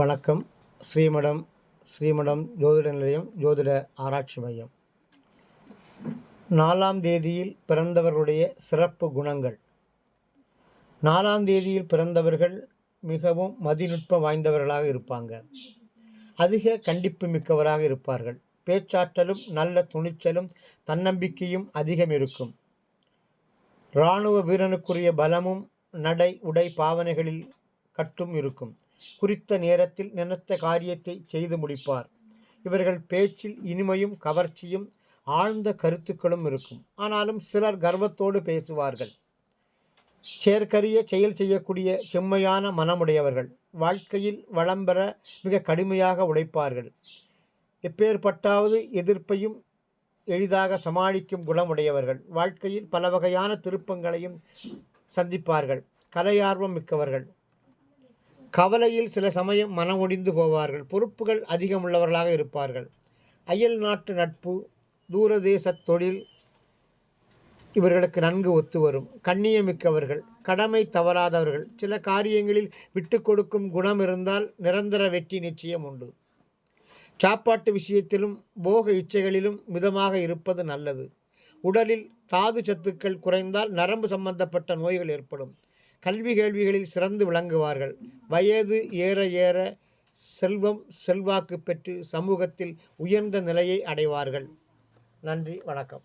வணக்கம். ஸ்ரீமடம் ஸ்ரீமடம் ஜோதிட நிலையம் ஜோதிட ஆராய்ச்சி மையம். நாலாம் தேதியில் பிறந்தவர்களுடைய சிறப்பு குணங்கள். நாலாம் தேதியில் பிறந்தவர்கள் மிகவும் மதிநுட்பம் வாய்ந்தவர்களாக இருப்பாங்க. அதிக கண்டிப்பு மிக்கவராக இருப்பார்கள். பேச்சாற்றலும் நல்ல துணிச்சலும் தன்னம்பிக்கையும் அதிகம் இருக்கும். இராணுவ வீரனுக்குரிய பலமும் நடை உடை பாவனைகளில் கட்டும் இருக்கும். குறித்த நேரத்தில் நினைத்த காரியத்தை செய்து முடிப்பார். இவர்கள் பேச்சில் இனிமையும் கவர்ச்சியும் ஆழ்ந்த கருத்துக்களும் இருக்கும். ஆனாலும் சிலர் கர்வத்தோடு பேசுவார்கள். செயற்கரிய செயல் செய்யக்கூடிய செம்மையான மனமுடையவர்கள் வாழ்க்கையில் வளம் பெற மிக கடுமையாக உழைப்பார்கள். எப்பேற்பட்டாவது எதிர்ப்பையும் எளிதாக சமாளிக்கும் குணமுடையவர்கள் வாழ்க்கையில் பல வகையான திருப்பங்களையும் சந்திப்பார்கள். கலையார்வம் மிக்கவர்கள். கவலையில் சில சமயம் மனம் ஒடிந்து போவார்கள். பொறுப்புகள் அதிகமுள்ளவர்களாக இருப்பார்கள். அயல் நாட்டு நட்பு தூரதேச தொழில் இவர்களுக்கு நன்கு ஒத்து வரும். கண்ணியமிக்கவர்கள் கடமை தவறாதவர்கள் சில காரியங்களில் விட்டு கொடுக்கும் குணம் இருந்தால் நிரந்தர வெற்றி நிச்சயம் உண்டு. சாப்பாட்டு விஷயத்திலும் போக இச்சைகளிலும் மிதமாக இருப்பது நல்லது. உடலில் தாது சத்துக்கள் குறைந்தால் நரம்பு சம்பந்தப்பட்ட நோய்கள் ஏற்படும். கல்வி கேள்விகளில் சிறந்து விளங்குவார்கள். வயது ஏற ஏற செல்வம் செல்வாக்கு பெற்று சமூகத்தில் உயர்ந்த நிலையை அடைவார்கள். நன்றி வணக்கம்.